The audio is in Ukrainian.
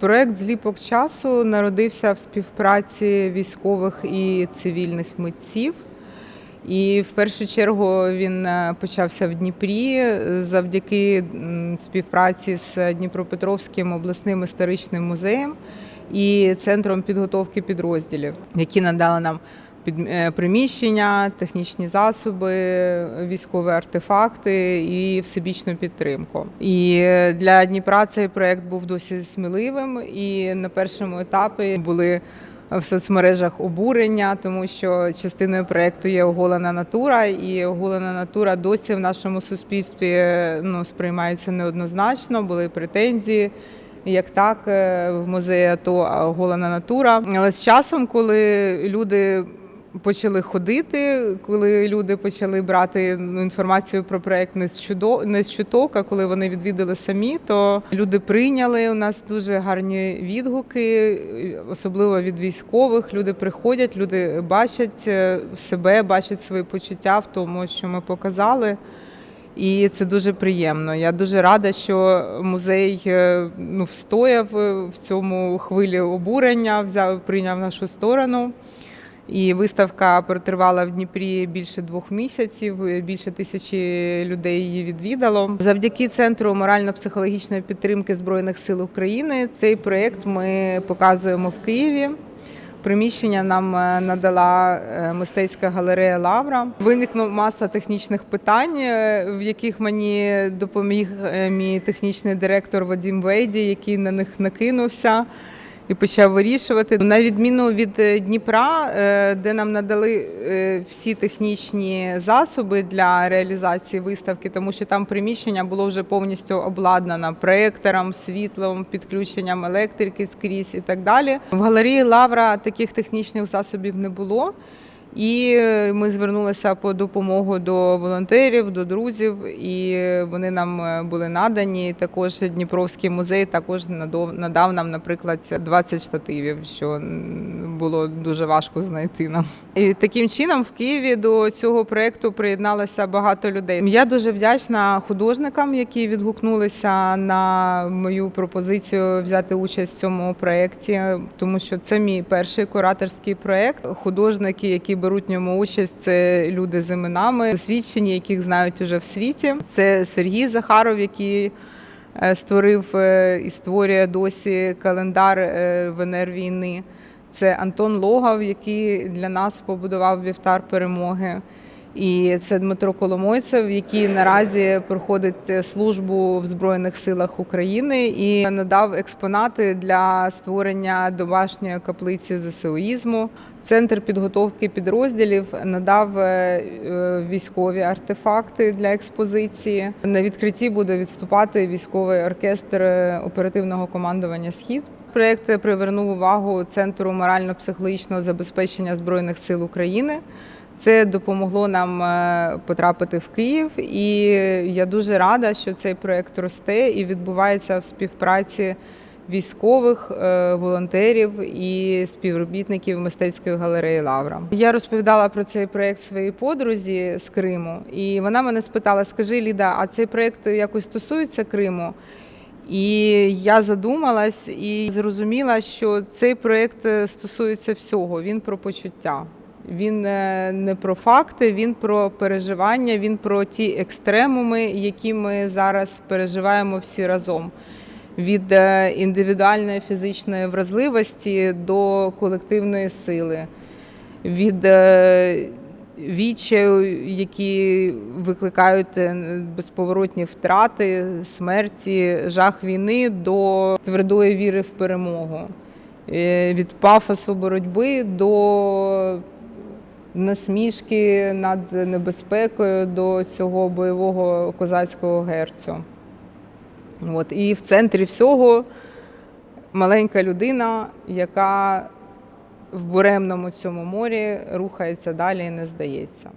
Проект Зліпок часу народився в співпраці військових і цивільних митців. І в першу чергу він е, почався в Дніпрі завдяки співпраці з Дніпропетровським обласним історичним музеєм і центром підготовки підрозділів, які надали нам приміщення, технічні засоби, військові артефакти і всебічну підтримку. І е, для Дніпра цей проект був досить сміливим. І на першому етапі були в соцмережах обурення, тому що частиною проекту є оголена натура, і оголена натура досі в нашому суспільстві е, ну, сприймається неоднозначно. Були претензії. Як так е, в музеї АТО оголена натура. Але з часом, коли люди почали ходити, коли люди почали брати ну, інформацію про проект не з чудо не з чуток, а коли вони відвідали самі, то люди прийняли. У нас дуже гарні відгуки, особливо від військових. Люди приходять, люди бачать е, себе, бачать свої почуття в тому, що ми показали. І це дуже приємно. Я дуже рада, що музей е, ну, встояв е, в цьому хвилі обурення, взяв прийняв нашу сторону. І виставка протривала в Дніпрі більше двох місяців. Більше тисячі людей її відвідало. Завдяки центру морально-психологічної підтримки збройних сил України цей проєкт ми показуємо в Києві. Приміщення нам е, надала е, мистецька галерея Лавра. Виникнула маса технічних питань, е, в яких мені допоміг е, мій технічний директор Вадим Вейді, який на них накинувся і почав вирішувати. На відміну від е, Дніпра, е, де нам надали е, всі технічні засоби для реалізації виставки, тому що там приміщення було вже повністю обладнано проектором, світлом, підключенням електрики скрізь і так далі. В галереї Лавра таких технічних засобів не було. І ми звернулися по допомогу до волонтерів, до друзів, і вони нам е, були надані. Також Дніпровський музей також надав нам, наприклад, 20 штативів, що було дуже важко знайти нам. І таким чином в Києві до цього проекту приєдналося багато людей. Я дуже вдячна художникам, які відгукнулися на мою пропозицію взяти участь в цьому проєкті, тому що це мій перший кураторський проєкт. Художники, які беруть в ньому участь, це люди з іменами, досвідчені, яких знають уже в світі. Це Сергій Захаров, який е, створив е, і створює досі календар Венер війни. Це Антон Логав, який для нас побудував вівтар перемоги. І це Дмитро Коломойцев, який наразі проходить службу в Збройних силах України і надав експонати для створення домашньої каплиці ЗСУїзму. Центр підготовки підрозділів надав е, військові артефакти для експозиції. На відкритті буде відступати військовий оркестр е, оперативного командування Схід. Проєкт привернув увагу Центру морально-психологічного забезпечення Збройних сил України. Це допомогло нам е, потрапити в Київ, і я дуже рада, що цей проєкт росте і відбувається в співпраці військових, е, волонтерів і співробітників мистецької галереї Лавра. Я розповідала про цей проєкт своїй подрузі з Криму, і вона мене спитала: Скажи, Ліда, а цей проєкт якось стосується Криму? І я задумалась і зрозуміла, що цей проєкт е, стосується всього. Він про почуття. Він е, не про факти, він про переживання, він про ті екстремуми, які ми зараз переживаємо всі разом. Від е, індивідуальної фізичної вразливості до колективної сили, від е, відчаю, які викликають безповоротні втрати, смерті, жах війни до твердої віри в перемогу, від пафосу боротьби до насмішки над небезпекою до цього бойового козацького герцю. От. І в центрі всього маленька людина, яка в буремному цьому морі рухається далі і не здається.